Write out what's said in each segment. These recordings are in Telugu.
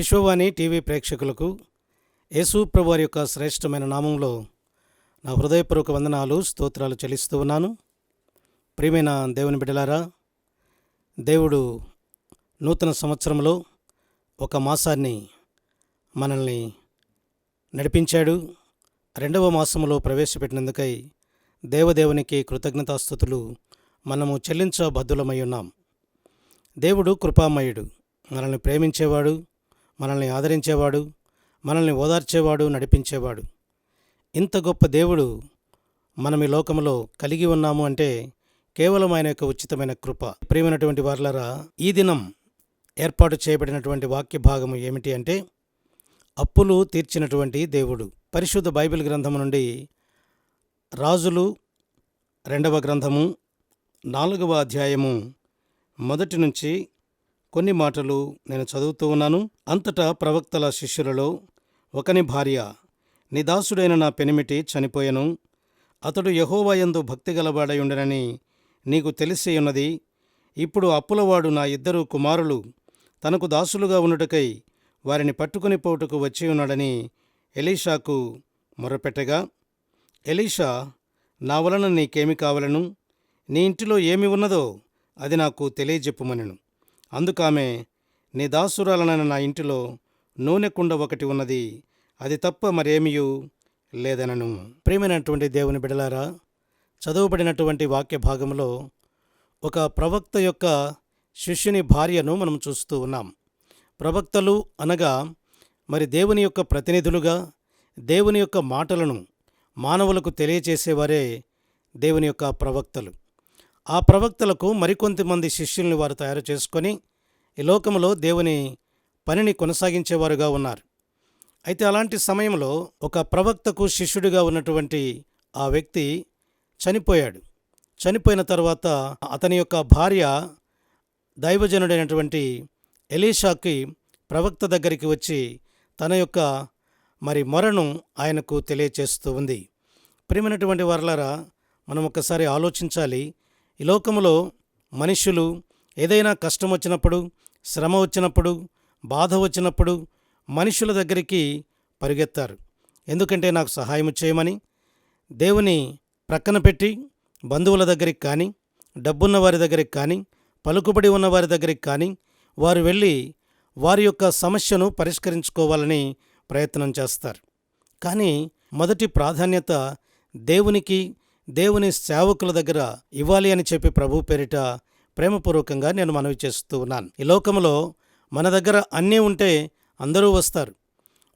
విశ్వవాణి టీవీ ప్రేక్షకులకు యేసు ప్రభువారి యొక్క శ్రేష్టమైన నామంలో నా హృదయపూర్వక వందనాలు స్తోత్రాలు చెల్లిస్తూ ఉన్నాను. ప్రియమైన దేవుని బిడ్డలారా దేవుడు నూతన సంవత్సరంలో ఒక మాసాన్ని మనల్ని నడిపించాడు. రెండవ మాసంలో ప్రవేశపెట్టినందుకై దేవదేవునికి కృతజ్ఞతాస్థుతులు మనము చెల్లించబద్ధులమై ఉన్నాం. దేవుడు కృపామయుడు మనల్ని ప్రేమించేవాడు. మనల్ని ఆదరించేవాడు మనల్ని ఓదార్చేవాడు నడిపించేవాడు. ఇంత గొప్ప దేవుడు మనం ఈ లోకంలో కలిగి ఉన్నాము అంటే కేవలం ఆయన యొక్క ఉచితమైన కృప. ప్రియమైనటువంటి వార్లరా ఈ దినం ఏర్పాటు చేయబడినటువంటి వాక్య భాగము ఏమిటి అంటే అప్పులు తీర్చినటువంటి దేవుడు. పరిశుద్ధ బైబిల్ గ్రంథము నుండి రాజులు రెండవ గ్రంథము నాలుగవ అధ్యాయము మొదటి నుంచి కొన్ని మాటలు నేను చదువుతూ ఉన్నాను. అంతటా ప్రవక్తల శిష్యులలో ఒకని భార్య. నీ దాసుడైన నా పెనిమిటి చనిపోయెను. అతడు యహోవాయందు భక్తి గలవాడై ఉండనని నీకు తెలిసి ఇప్పుడు అప్పులవాడు నా ఇద్దరు కుమారులు తనకు దాసులుగా ఉండుటకై వారిని పట్టుకుని పోటుకు వచ్చి ఉన్నాడని ఎలీషాకు మొరపెట్టగా ఎలీషా నా వలన నీకేమి కావలను? నీ ఇంటిలో ఏమి ఉన్నదో అది నాకు తెలియజెప్పుమనెను. అందుకామె నీ దాసురాలనైన నా ఇంటిలో నూనె కుండ ఒకటి ఉన్నది అది తప్ప మరేమియూ లేదనను. ప్రేమైనటువంటి దేవుని బిడలారా చదువుబడినటువంటి వాక్య భాగంలో ఒక ప్రవక్త యొక్క శిష్యుని భార్యను మనం చూస్తూ ఉన్నాం. ప్రవక్తలు అనగా మరి దేవుని యొక్క ప్రతినిధులుగా దేవుని యొక్క మాటలను మానవులకు తెలియచేసేవారే దేవుని యొక్క ప్రవక్తలు. ఆ ప్రవక్తలకు మరికొంతమంది శిష్యుల్ని వారు తయారు చేసుకొని ఈ లోకంలో దేవుని పనిని కొనసాగించేవారుగా ఉన్నారు. అయితే అలాంటి సమయంలో ఒక ప్రవక్తకు శిష్యుడిగా ఉన్నటువంటి ఆ వ్యక్తి చనిపోయాడు. చనిపోయిన తర్వాత అతని యొక్క భార్య దైవజనుడైనటువంటి ఎలీషాకి ప్రవక్త దగ్గరికి వచ్చి తన యొక్క మరి మొరను ఆయనకు తెలియచేస్తూ ఉంది. ప్రియమైనటువంటి వర్లారా మనం ఒక్కసారి ఆలోచించాలి ఈ లోకములో మనుషులు ఏదైనా కష్టం వచ్చినప్పుడు శ్రమ వచ్చినప్పుడు బాధ వచ్చినప్పుడు మనుషుల దగ్గరికి పరిగెత్తారు. ఎందుకంటే నాకు సహాయం చేయమని దేవుని ప్రక్కన పెట్టి బంధువుల దగ్గరికి కానీ డబ్బున్న వారి దగ్గరికి కానీ పలుకుబడి ఉన్న వారి దగ్గరికి కానీ వారు వెళ్ళి వారి యొక్క సమస్యను పరిష్కరించుకోవాలని ప్రయత్నం చేస్తారు. కానీ మొదటి ప్రాధాన్యత దేవునికి దేవుని సేవకుల దగ్గర ఇవ్వాలి అని చెప్పి ప్రభు పేరిట ప్రేమపూర్వకంగా నేను మనవి చేస్తూ ఉన్నాను. ఈ లోకంలో మన దగ్గర అన్నీ ఉంటే అందరూ వస్తారు.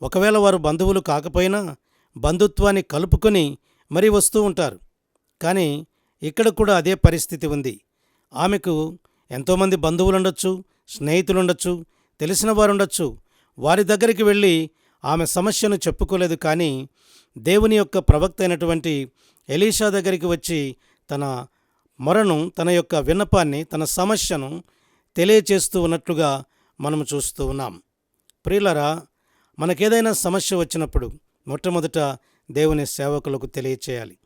ఒకవేళ వారు బంధువులు కాకపోయినా బంధుత్వాన్ని కలుపుకొని మరీ వస్తూ ఉంటారు. కానీ ఇక్కడ కూడా అదే పరిస్థితి ఉంది. ఆమెకు ఎంతోమంది బంధువులు ఉండొచ్చు స్నేహితులు ఉండొచ్చు తెలిసిన వారు ఉండొచ్చు వారి దగ్గరికి వెళ్ళి ఆమె సమస్యను చెప్పుకోలేదు కానీ దేవుని యొక్క ప్రవక్త అయినటువంటి ఎలీషా దగ్గరికి వచ్చి తన మొరను తన యొక్క విన్నపాన్ని తన సమస్యను తెలియచేస్తూ ఉన్నట్లుగా మనం చూస్తూ ఉన్నాం. ప్రియులరా మనకేదైనా సమస్య వచ్చినప్పుడు మొట్టమొదట దేవుని సేవకులకు తెలియచేయాలి.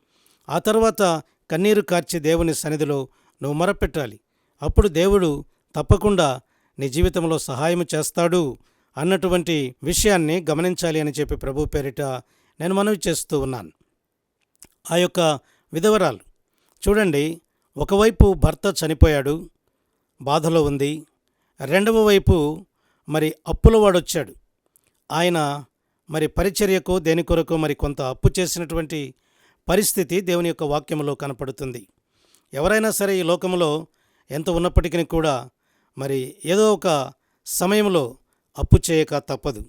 ఆ తర్వాత కన్నీరు కార్చి దేవుని సన్నిధిలో నువ్వు మొరపెట్టాలి. అప్పుడు దేవుడు తప్పకుండా నీ జీవితంలో సహాయం చేస్తాడు అన్నటువంటి విషయాన్ని గమనించాలి అని చెప్పి ప్రభు పేరిట నేను మనవి చేస్తూ ఉన్నాను. ఆ యొక్క విధవరాలు. చూడండి ఒకవైపు భర్త చనిపోయాడు బాధలో ఉంది. రెండవ వైపు మరి అప్పులవాడు వచ్చాడు ఆయన మరి పరిచర్యకు దేని కొరకు మరి కొంత అప్పు చేసినటువంటి పరిస్థితి దేవుని యొక్క వాక్యంలో కనపడుతుంది. ఎవరైనా సరే ఈ లోకంలో ఎంత ఉన్నప్పటికీ కూడా మరి ఏదో ఒక సమయంలో అప్పు చేయక తప్పదు.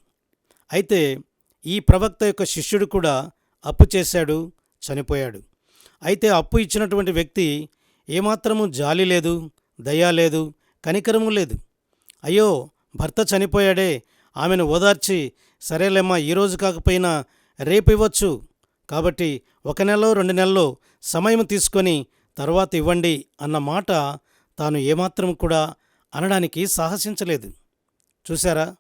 అయితే ఈ ప్రవక్త యొక్క శిష్యుడు కూడా అప్పు చేశాడు చనిపోయాడు. అయితే అప్పు ఇచ్చినటువంటి వ్యక్తి ఏమాత్రము జాలి లేదు దయా లేదు కనికరము లేదు. అయ్యో భర్త చనిపోయాడే ఆమెను ఓదార్చి సరేలేమ్మా ఈరోజు కాకపోయినా రేపు ఇవ్వచ్చు. కాబట్టి ఒక నెలలో రెండు నెలల్లో సమయం తీసుకొని తర్వాత ఇవ్వండి అన్న మాట తాను ఏమాత్రం కూడా అనడానికి సాహసించలేదు. చూసారా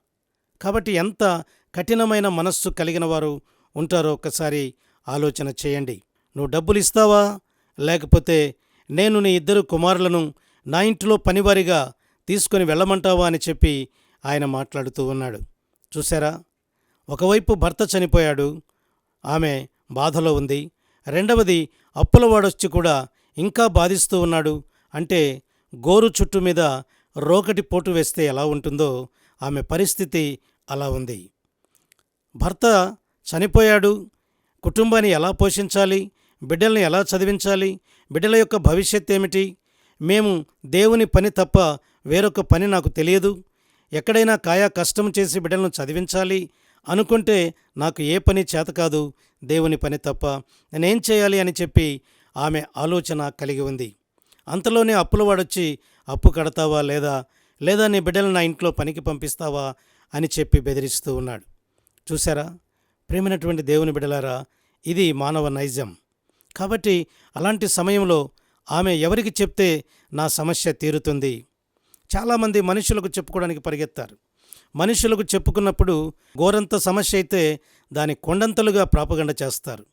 కాబట్టి ఎంత కఠినమైన మనస్సు కలిగిన వారు ఉంటారో ఒక్కసారి ఆలోచన చేయండి. నువ్వు డబ్బులు ఇస్తావా లేకపోతే నేను నీ ఇద్దరు కుమారులను నా ఇంటిలో పనివారిగా తీసుకొని వెళ్ళమంటావా అని చెప్పి ఆయన మాట్లాడుతూ ఉన్నాడు. చూసారా ఒకవైపు భర్త చనిపోయాడు. ఆమె బాధలో ఉంది. రెండవది అప్పులవాడొచ్చి కూడా ఇంకా బాధిస్తూ ఉన్నాడు. అంటే గోరు చుట్టు మీద రోకటి పోటు వేస్తే ఎలా ఉంటుందో ఆమె పరిస్థితి అలా ఉంది. భర్త చనిపోయాడు. కుటుంబాన్ని ఎలా పోషించాలి? బిడ్డల్ని ఎలా చదివించాలి? బిడ్డల యొక్క భవిష్యత్ ఏమిటి? మేము దేవుని పని తప్ప వేరొక పని నాకు తెలియదు. ఎక్కడైనా కాయా కష్టం చేసి బిడ్డలను చదివించాలి అనుకుంటే నాకు ఏ పని చేత కాదు దేవుని పని తప్ప. నేనేం చేయాలి అని చెప్పి ఆమె ఆలోచన కలిగి ఉంది. అంతలోనే అప్పులవాడొచ్చి అప్పు కడతావా లేదా? లేదా నీ బిడ్డలను నా ఇంట్లో పనికి పంపిస్తావా? అని చెప్పి బెదిరిస్తూ ఉన్నాడు. చూసారా ప్రేమైనటువంటి దేవుని బిడలారా ఇది మానవ నైజం. కాబట్టి అలాంటి సమయంలో ఆమె ఎవరికి చెప్తే నా సమస్య తీరుతుంది? చాలామంది మనుషులకు చెప్పుకోవడానికి పరిగెత్తారు. మనుషులకు చెప్పుకున్నప్పుడు ఘోరంత సమస్య అయితే దాని కొండంతలుగా ప్రాపగండ చేస్తారు.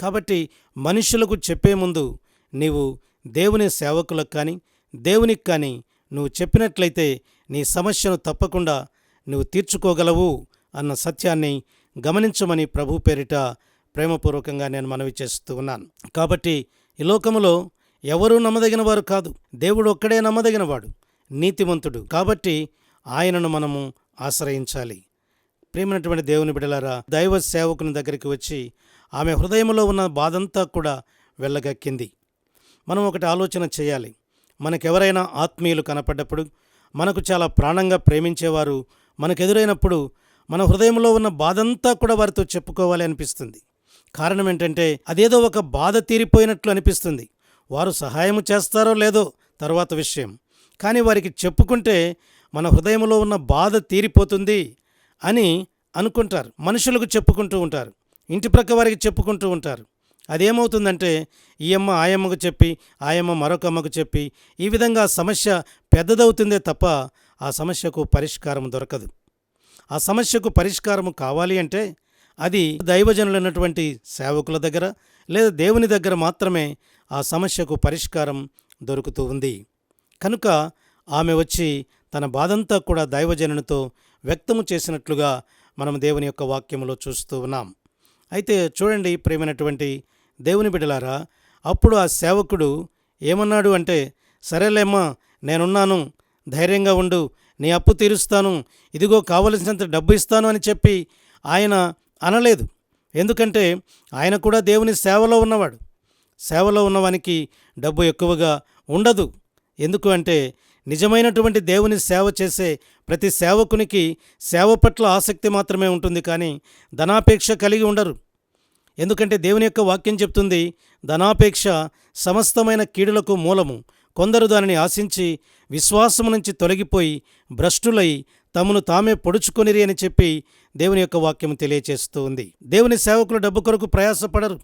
కాబట్టి మనుషులకు చెప్పే ముందు నీవు దేవుని సేవకులకు కానీ దేవునికి కానీ నువ్వు చెప్పినట్లయితే నీ సమస్యను తప్పకుండా నువ్వు తీర్చుకోగలవు అన్న సత్యాన్ని గమనించమని ప్రభు పేరిట ప్రేమపూర్వకంగా నేను మనవి చేస్తూ ఉన్నాను. కాబట్టి ఈ లోకములో ఎవరూ నమ్మదగిన వారు కాదు. దేవుడు ఒక్కడే నమ్మదగినవాడు నీతిమంతుడు. కాబట్టి ఆయనను మనము ఆశ్రయించాలి. ప్రేమైనటువంటి దేవుని బిడలారా దైవ సేవకుని దగ్గరికి వచ్చి ఆమె హృదయంలో ఉన్న బాధంతా కూడా వెళ్ళగక్కింది మనం ఒకటి ఆలోచన చేయాలి. మనకెవరైనా ఆత్మీయులు కనపడ్డప్పుడు మనకు చాలా ప్రాణంగా ప్రేమించేవారు మనకెదురైనప్పుడు మన హృదయంలో ఉన్న బాధంతా కూడా వారితో చెప్పుకోవాలి అనిపిస్తుంది. కారణం ఏంటంటే అదేదో ఒక బాధ తీరిపోయినట్లు అనిపిస్తుంది. వారు సహాయం చేస్తారో లేదో తర్వాత విషయం. కానీ వారికి చెప్పుకుంటే మన హృదయంలో ఉన్న బాధ తీరిపోతుంది అని అనుకుంటారు. మనుషులకు చెప్పుకుంటూ ఉంటారు. ఇంటి ప్రక్క వారికి చెప్పుకుంటూ ఉంటారు. అదేమవుతుందంటే ఈ అమ్మ ఆయమ్మకు చెప్పి ఆయమ్మ మరొక అమ్మకు చెప్పి ఈ విధంగా సమస్య పెద్దదవుతుందే తప్ప ఆ సమస్యకు పరిష్కారం దొరకదు. ఆ సమస్యకు పరిష్కారం కావాలి అంటే అది దైవజనులైనటువంటి సేవకుల దగ్గర లేదా దేవుని దగ్గర మాత్రమే ఆ సమస్యకు పరిష్కారం దొరుకుతూ ఉంది. కనుక ఆమె వచ్చి తన బాధంతా కూడా దైవజనునితో వ్యక్తము చేసినట్లుగా మనం దేవుని యొక్క వాక్యములో చూస్తూ ఉన్నాం. అయితే చూడండి ప్రేమైనటువంటి దేవుని బిడ్డలారా అప్పుడు ఆ సేవకుడు ఏమన్నాడు అంటే సరేలేమ్మా నేనున్నాను ధైర్యంగా ఉండు నీ అప్పు తీరుస్తాను. ఇదిగో కావలసినంత డబ్బు ఇస్తాను అని చెప్పి ఆయన అనలేదు. ఎందుకంటే ఆయన కూడా దేవుని సేవలో ఉన్నవాడు. సేవలో ఉన్నవానికి డబ్బు ఎక్కువగా ఉండదు. ఎందుకు అంటే నిజమైనటువంటి దేవుని సేవ చేసే ప్రతి సేవకునికి సేవ పట్ల ఆసక్తి మాత్రమే ఉంటుంది కానీ ధనాపేక్ష కలిగి ఉండరు. ఎందుకంటే దేవుని యొక్క వాక్యం చెప్తుంది ధనాపేక్ష సమస్తమైన కీడులకు మూలము. కొందరు దానిని ఆశించి విశ్వాసము నుంచి తొలగిపోయి భ్రష్టులై తమను తామే పొడుచుకొనిరి అని చెప్పి దేవుని యొక్క వాక్యం తెలియచేస్తూ ఉంది దేవుని సేవకులు డబ్బు కొరకు ప్రయాసపడరు.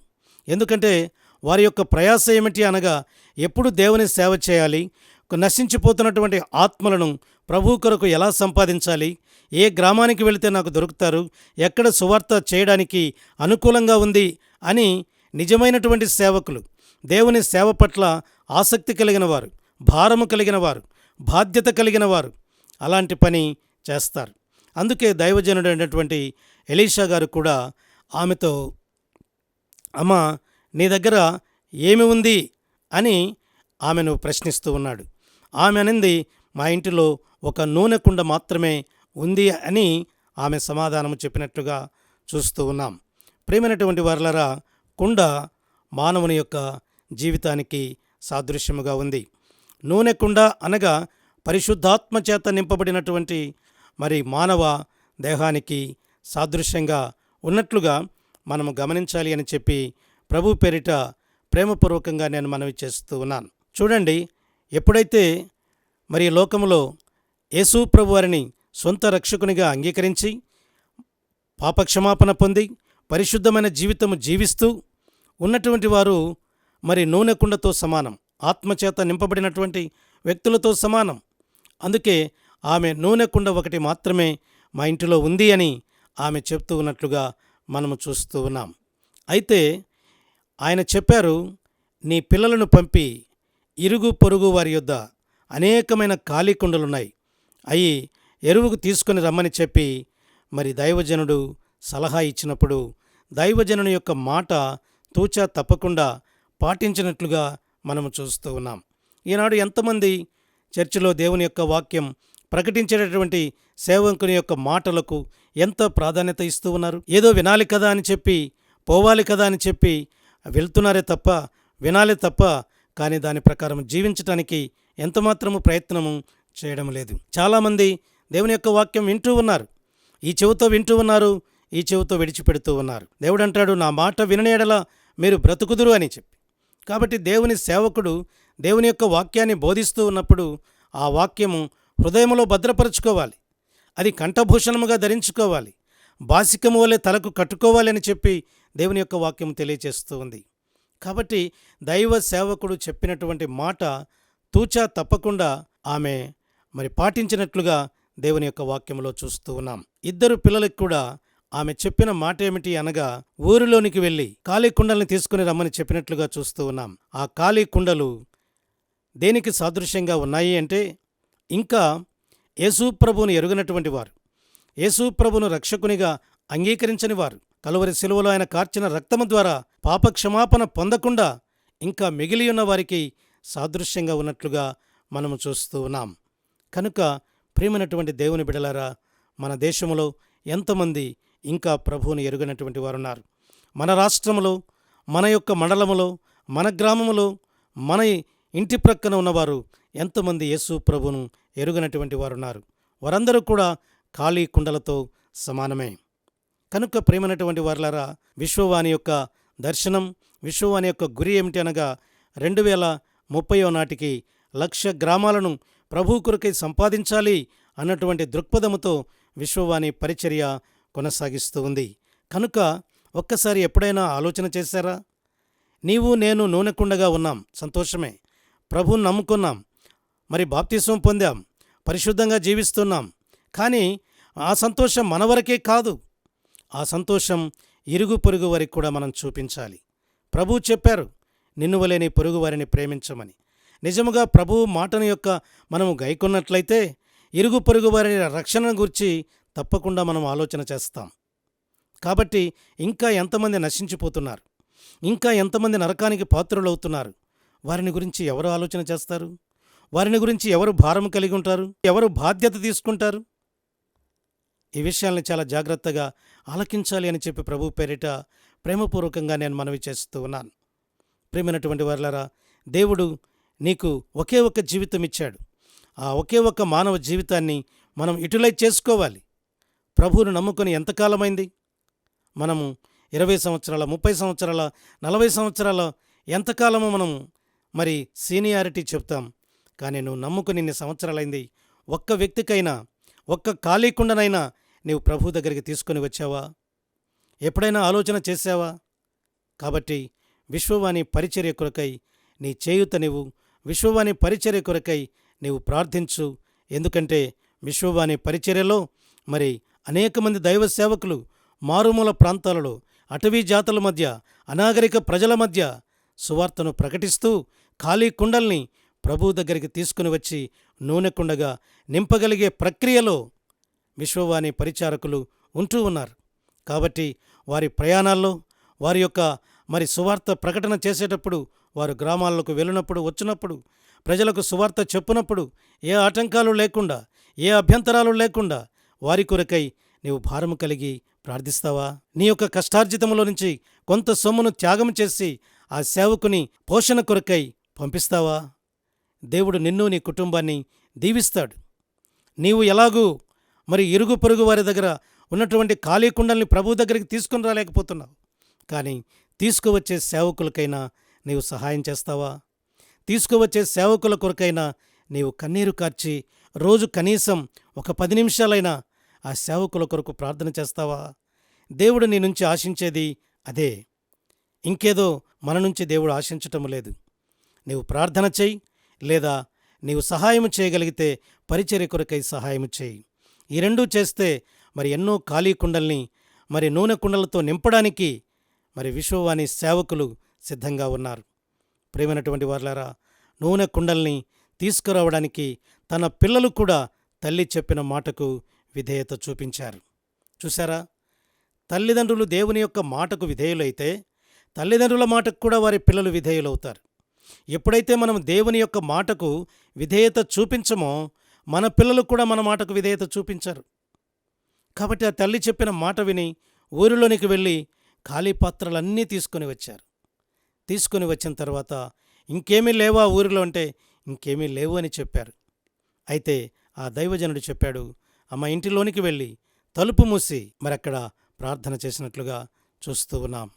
ఎందుకంటే వారి యొక్క ప్రయాస ఏమిటి అనగా ఎప్పుడు దేవుని సేవ చేయాలి? నశించిపోతున్నటువంటి ఆత్మలను ప్రభు కొరకు ఎలా సంపాదించాలి? ఏ గ్రామానికి వెళితే నాకు దొరుకుతారు? ఎక్కడ సువార్త చేయడానికి అనుకూలంగా ఉంది? అని నిజమైనటువంటి సేవకులు దేవుని సేవ పట్ల ఆసక్తి కలిగిన వారు భారము కలిగిన వారు బాధ్యత కలిగిన వారు అలాంటి పని చేస్తారు. అందుకే దైవజనుడు అయినటువంటి ఎలీషా గారు కూడా ఆమెతో అమ్మ నీ దగ్గర ఏమి ఉంది? అని ఆమెను ప్రశ్నిస్తూ ఉన్నాడు. ఆమె అనింది మా ఇంటిలో ఒక నూనె కుండ మాత్రమే ఉంది అని ఆమె సమాధానం చెప్పినట్లుగా చూస్తూ ఉన్నాం. ప్రేమైనటువంటి వారలరా కుండ మానవుని యొక్క జీవితానికి సాదృశ్యముగా ఉంది. నూనె కుండ అనగా పరిశుద్ధాత్మ చేత నింపబడినటువంటి మరి మానవ దేహానికి సాదృశ్యంగా ఉన్నట్లుగా మనము గమనించాలి అని చెప్పి ప్రభు పేరిట ప్రేమపూర్వకంగా నేను మనవి చేస్తూ ఉన్నాను. చూడండి ఎప్పుడైతే మరి లోకములో యేసు ప్రభు వారిని సొంత రక్షకునిగా అంగీకరించి పాపక్షమాపణ పొంది పరిశుద్ధమైన జీవితము జీవిస్తూ ఉన్నటువంటి వారు మరి నూనె కుండతో సమానం. ఆత్మచేత నింపబడినటువంటి వ్యక్తులతో సమానం. అందుకే ఆమె నూనె కుండ ఒకటి మాత్రమే మా ఇంటిలో ఉంది అని ఆమె చెప్తూ ఉన్నట్లుగా మనము చూస్తూ ఉన్నాం. అయితే ఆయన చెప్పారు నీ పిల్లలను పంపి ఇరుగు పొరుగు వారి యొద్ద అనేకమైన ఖాళీ కుండలున్నాయి. అయి ఎరువుకు తీసుకొని రమ్మని చెప్పి మరి దైవజనుడు సలహా ఇచ్చినప్పుడు దైవజనుని యొక్క మాట తూచా తప్పకుండా పాటించినట్లుగా మనము చూస్తూ ఉన్నాం. ఈనాడు ఎంతమంది చర్చిలో దేవుని యొక్క వాక్యం ప్రకటించేటటువంటి సేవకుని యొక్క మాటలకు ఎంత ప్రాధాన్యత ఇస్తూ ఉన్నారు? ఏదో వినాలి కదా అని చెప్పి పోవాలి కదా అని చెప్పి వెళ్తున్నారే తప్ప వినాలి తప్ప కానీ దాని ప్రకారం జీవించటానికి ఎంతమాత్రము ప్రయత్నము చేయడం లేదు. చాలామంది దేవుని యొక్క వాక్యం వింటూ ఉన్నారు. ఈ చెవితో వింటూ ఉన్నారు ఈ చెవితో విడిచిపెడుతూ ఉన్నారు. దేవుడు అంటాడు నా మాట విననేడల మీరు బ్రతుకుదురు అని చెప్పి. కాబట్టి దేవుని సేవకుడు దేవుని యొక్క వాక్యాన్ని బోధిస్తూ ఉన్నప్పుడు ఆ వాక్యము హృదయంలో భద్రపరుచుకోవాలి. అది కంఠభూషణముగా ధరించుకోవాలి. బాసికము వలె తలకు కట్టుకోవాలి అని చెప్పి దేవుని యొక్క వాక్యం తెలియజేస్తూ ఉంది. కాబట్టి దైవ సేవకుడు చెప్పినటువంటి మాట తూచా తప్పకుండా ఆమె మరి పాటించినట్లుగా దేవుని యొక్క వాక్యంలో చూస్తూ ఉన్నాం. ఇద్దరు పిల్లలకు కూడా ఆమె చెప్పిన మాట ఏమిటి అనగా ఊరిలోనికి వెళ్ళి ఖాళీ కుండల్ని తీసుకుని రమ్మని చెప్పినట్లుగా చూస్తూ ఉన్నాం. ఆ ఖాళీ కుండలు దేనికి సాదృశ్యంగా ఉన్నాయి అంటే ఇంకా యేసుప్రభువును ఎరుగనటువంటి వారు. యేసుప్రభును రక్షకునిగా అంగీకరించని వారు. కలువరి శిలువలో ఆయన కార్చిన రక్తము ద్వారా పాపక్షమాపణ పొందకుండా ఇంకా మిగిలి ఉన్న వారికి సాదృశ్యంగా ఉన్నట్లుగా మనము చూస్తూ ఉన్నాం. కనుక ప్రియమైనటువంటి దేవుని బిడలారా మన దేశంలో ఎంతమంది ఇంకా ప్రభువుని ఎరుగనటువంటి వారు ఉన్నారు మన రాష్ట్రంలో మన యొక్క మండలములో మన గ్రామములో మన ఇంటి ప్రక్కన ఉన్నవారు ఎంతమంది యేసు ప్రభును ఎరుగనటువంటి వారు ఉన్నారు వారందరూ కూడా ఖాళీ కుండలతో సమానమే. కనుక ప్రేమైనటువంటి వారులారా విశ్వవాణి యొక్క దర్శనం విశ్వవాణి యొక్క గురి ఏమిటి అనగా రెండు వేల ముప్పయో నాటికి లక్ష గ్రామాలను ప్రభు కొరకై సంపాదించాలి అన్నటువంటి దృక్పథముతో విశ్వవాణి పరిచర్య కొనసాగిస్తూ ఉంది. కనుక ఒక్కసారి ఎప్పుడైనా ఆలోచన చేశారా? నీవు నేను నూనెకుండగా ఉన్నాం. సంతోషమే. ప్రభువుని నమ్ముకున్నాం. మరి బాప్తిస్వం పొందాం. పరిశుద్ధంగా జీవిస్తున్నాం. కానీ ఆ సంతోషం మన వరకే కాదు. ఆ సంతోషం ఇరుగు పొరుగు వారికి కూడా మనం చూపించాలి. ప్రభువు చెప్పారు నిన్ను వలె పొరుగు వారిని ప్రేమించమని. నిజముగా ప్రభువు మాటను యొక్క మనము గైకొన్నట్లయితే ఇరుగు పొరుగు వారి రక్షణ గురించి తప్పకుండా మనం ఆలోచన చేస్తాం. కాబట్టి ఇంకా ఎంతమంది నశించిపోతున్నారు? ఇంకా ఎంతమంది నరకానికి పాత్రులవుతున్నారు? వారిని గురించి ఎవరు ఆలోచన చేస్తారు? వారిని గురించి ఎవరు భారం కలిగి ఉంటారు? ఎవరు బాధ్యత తీసుకుంటారు? ఈ విషయాల్ని చాలా జాగ్రత్తగా ఆలకించాలి అని చెప్పి ప్రభు పేరిట ప్రేమపూర్వకంగా నేను మనవి చేస్తూ ఉన్నాను. ప్రేమైనటువంటి వారులారా దేవుడు నీకు ఒకే ఒక్క జీవితం ఇచ్చాడు. ఆ ఒకే ఒక్క మానవ జీవితాన్ని మనం ఇటులై చేసుకోవాలి. ప్రభువును నమ్ముకొని ఎంతకాలమైంది మనము ఇరవై సంవత్సరాల ముప్పై సంవత్సరాల నలభై సంవత్సరాల ఎంతకాలము మనము మరి సీనియారిటీ చెప్తాం. కానీ నువ్వు నమ్ముకుని ఇన్ని సంవత్సరాలైంది ఒక్క వ్యక్తికైనా ఒక్క ఖాళీ కుండనైనా నీవు ప్రభు దగ్గరికి తీసుకొని వచ్చావా? ఎప్పుడైనా ఆలోచన చేశావా? కాబట్టి విశ్వవాణి పరిచర్య కొరకై నీ చేయుత నీవు విశ్వవాణి పరిచర్య కొరకై నీవు ప్రార్థించు. ఎందుకంటే విశ్వవాణి పరిచర్యలో మరి అనేక మంది దైవ సేవకులు మారుమూల ప్రాంతాలలో అటవీ జాతుల మధ్య అనాగరిక ప్రజల మధ్య సువార్తను ప్రకటిస్తూ ఖాళీ కుండల్ని ప్రభు దగ్గరికి తీసుకుని వచ్చి నూనె కుండగా నింపగలిగే ప్రక్రియలో విశ్వవాణి పరిచారకులు ఉంటూ ఉన్నారు. కాబట్టి వారి ప్రయాణాల్లో వారి యొక్క మరి సువార్త ప్రకటన చేసేటప్పుడు వారు గ్రామాలకు వెళ్ళినప్పుడు వచ్చినప్పుడు ప్రజలకు సువార్త చెప్పునప్పుడు ఏ ఆటంకాలు లేకుండా ఏ అభ్యంతరాలు లేకుండా వారి కొరకై నీవు భారము కలిగి ప్రార్థిస్తావా? నీ యొక్క కష్టార్జితములో నుంచి కొంత సొమ్మును త్యాగం చేసి ఆ సేవకుని పోషణ కొరకై పంపిస్తావా? దేవుడు నిన్ను నీ కుటుంబాన్ని దీవిస్తాడు. నీవు ఎలాగూ మరి ఇరుగు పొరుగు వారి దగ్గర ఉన్నటువంటి ఖాళీ కుండల్ని ప్రభు దగ్గరికి తీసుకుని రాలేకపోతున్నావు. కానీ తీసుకువచ్చే సేవకులకైనా నీవు సహాయం చేస్తావా? తీసుకువచ్చే సేవకుల కొరకైనా నీవు కన్నీరు కార్చి రోజు కనీసం ఒక పది నిమిషాలైనా ఆ సేవకుల కొరకు ప్రార్థన చేస్తావా? దేవుడు నీ నుంచి ఆశించేది అదే. ఇంకేదో మన నుంచి దేవుడు ఆశించటం లేదు. నీవు ప్రార్థన చెయ్యి లేదా నీవు సహాయం చేయగలిగితే పరిచర్య కొరకై సహాయం చేయి. ఈ రెండూ చేస్తే మరి ఎన్నో ఖాళీ కుండల్ని మరి నూనె కుండలతో నింపడానికి మరి విశ్వవాణి సేవకులు సిద్ధంగా ఉన్నారు. ప్రేమైనటువంటి వారులారా నూనె కుండల్ని తీసుకురావడానికి తన పిల్లలు కూడా తల్లి చెప్పిన మాటకు విధేయత చూపించారు. చూసారా తల్లిదండ్రులు దేవుని యొక్క మాటకు విధేయులైతే తల్లిదండ్రుల మాటకు కూడా వారి పిల్లలు విధేయులవుతారు. ఎప్పుడైతే మనం దేవుని యొక్క మాటకు విధేయత చూపించమో మన పిల్లలు కూడా మన మాటకు విధేయత చూపించరు. కాబట్టి ఆ తల్లి చెప్పిన మాట విని ఊరిలోనికి వెళ్ళి ఖాళీ పాత్రలన్నీ తీసుకొని వచ్చారు. తీసుకొని వచ్చిన తర్వాత ఇంకేమీ లేవా ఊరిలో అంటే ఇంకేమీ లేవు అని చెప్పారు. అయితే ఆ దైవజనుడు చెప్పాడు అమ్మ ఇంటిలోనికి వెళ్ళి తలుపు మూసి మరక్కడ ప్రార్థన చేసినట్లుగా చూస్తూ ఉన్నాం.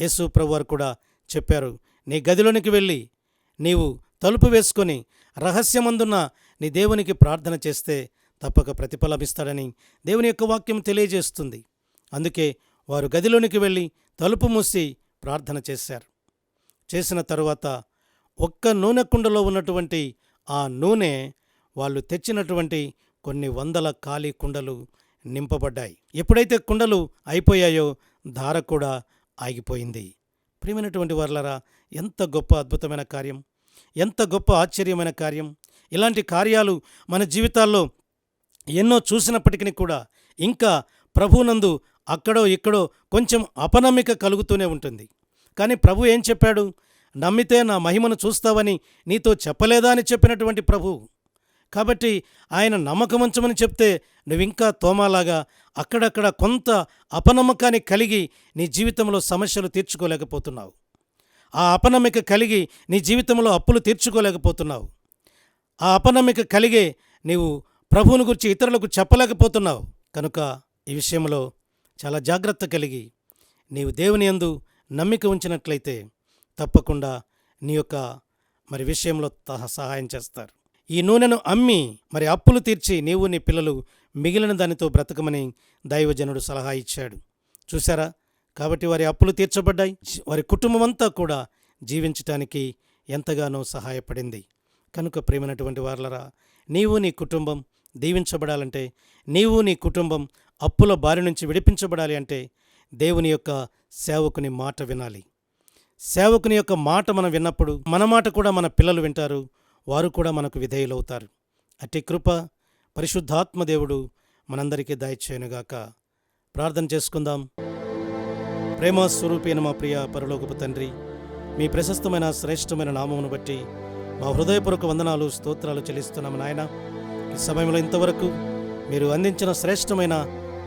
యేసు ప్రభువారు కూడా చెప్పారు నీ గదిలోనికి వెళ్ళి నీవు తలుపు వేసుకొని రహస్యమందున్న నీ దేవునికి ప్రార్థన చేస్తే తప్పక ప్రతిఫలమిస్తాడని దేవుని యొక్క వాక్యం తెలియజేస్తుంది. అందుకే వారు గదిలోనికి వెళ్ళి తలుపు మూసి ప్రార్థన చేశారు. చేసిన తరువాత ఒక్క నూనె కుండలో ఉన్నటువంటి ఆ నూనె వాళ్ళు తెచ్చినటువంటి కొన్ని వందల ఖాళీ కుండలు నింపబడ్డాయి. ఎప్పుడైతే కుండలు అయిపోయాయో ధార కూడా ఆగిపోయింది. ప్రియమైనటువంటి వర్లరా ఎంత గొప్ప అద్భుతమైన కార్యం ఎంత గొప్ప ఆశ్చర్యమైన కార్యం. ఇలాంటి కార్యాలు మన జీవితాల్లో ఎన్నో చూసినప్పటికీ కూడా ఇంకా ప్రభునందు అక్కడో ఇక్కడో కొంచెం అపనమ్మిక కలుగుతూనే ఉంటుంది. కానీ ప్రభు ఏం చెప్పాడు? నమ్మితే నా మహిమను చూస్తావని నీతో చెప్పలేదా అని చెప్పినటువంటి ప్రభు కాబట్టి ఆయన నమ్మకమంచమని చెప్తే నువ్వింకా తోమాలాగా అక్కడక్కడ కొంత అపనమ్మకాన్ని కలిగి నీ జీవితంలో సమస్యలు తీర్చుకోలేకపోతున్నావు. ఆ అపనమ్మిక కలిగి నీ జీవితంలో అప్పులు తీర్చుకోలేకపోతున్నావు. ఆ అపనమ్మిక కలిగే నీవు ప్రభువుని గురించి ఇతరులకు చెప్పలేకపోతున్నావు. కనుక ఈ విషయంలో చాలా జాగ్రత్త కలిగి నీవు దేవుని యందు నమ్మిక ఉంచినట్లయితే తప్పకుండా నీ యొక్క మరి విషయంలో సహాయం చేస్తారు. ఈ నూనెను అమ్మి మరి అప్పులు తీర్చి నీవు నీ పిల్లలు మిగిలిన దానితో బ్రతకమని దైవజనుడు సలహా ఇచ్చాడు. చూసారా కాబట్టి వారి అప్పులు తీర్చబడ్డాయి. వారి కుటుంబం అంతా కూడా జీవించటానికి ఎంతగానో సహాయపడింది. కనుక ప్రేమైనటువంటి వార్లరా నీవు నీ కుటుంబం దీవించబడాలంటే నీవు నీ కుటుంబం అప్పుల బారి నుంచి విడిపించబడాలి అంటే దేవుని యొక్క సేవకుని మాట వినాలి. సేవకుని యొక్క మాట మనం విన్నప్పుడు మన మాట కూడా మన పిల్లలు వింటారు. వారు కూడా మనకు విధేయులవుతారు. అట్టి కృప పరిశుద్ధాత్మ దేవుడు మనందరికీ దయచేయనుగాక. ప్రార్థన చేసుకుందాం. ప్రేమ స్వరూపైన మా ప్రియ పరలోకపు తండ్రి మీ ప్రశస్తమైన శ్రేష్టమైన నామమును బట్టి మా హృదయపూర్వక వందనాలు స్తోత్రాలు చెల్లిస్తున్నాము నాయన. ఈ సమయంలో ఇంతవరకు మీరు అందించిన శ్రేష్టమైన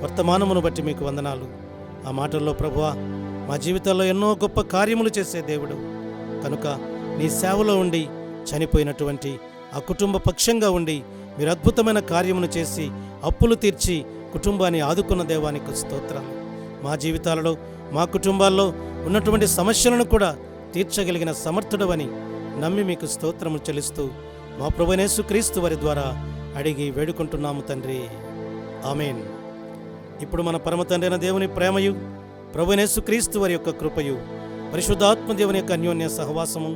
వర్తమానమును బట్టి మీకు వందనాలు. ఆ మాటల్లో ప్రభువా మా జీవితాల్లో ఎన్నో గొప్ప కార్యములు చేసే దేవుడు. కనుక నీ సేవలో ఉండి చనిపోయినటువంటి ఆ కుటుంబ పక్షంగా ఉండి మీరు అద్భుతమైన కార్యమును చేసి అప్పులు తీర్చి కుటుంబాన్ని ఆదుకున్న దేవానికి స్తోత్రాలు. మా జీవితాలలో మా కుటుంబాల్లో ఉన్నటువంటి సమస్యలను కూడా తీర్చగలిగిన సమర్థుడవని నమ్మి మీకు స్తోత్రము చెల్లిస్తూ మా ప్రభునేసు క్రీస్తు వారి ద్వారా అడిగి వేడుకుంటున్నాము తండ్రి. ఆమెన్. ఇప్పుడు మన పరమ తండ్రైన దేవుని ప్రేమయు ప్రభునేసు క్రీస్తు వారి యొక్క కృపయు పరిశుద్ధాత్మ దేవుని యొక్క అన్యోన్య సహవాసము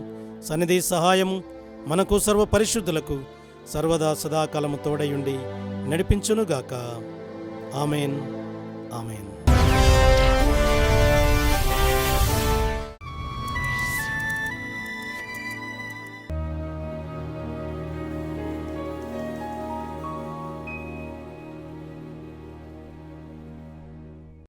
సన్నిధి సహాయము మనకు సర్వ పరిశుద్ధులకు సర్వదా సదాకాలము తోడయుండి నడిపించునుగాక. ఆమెన్. ఆమెన్.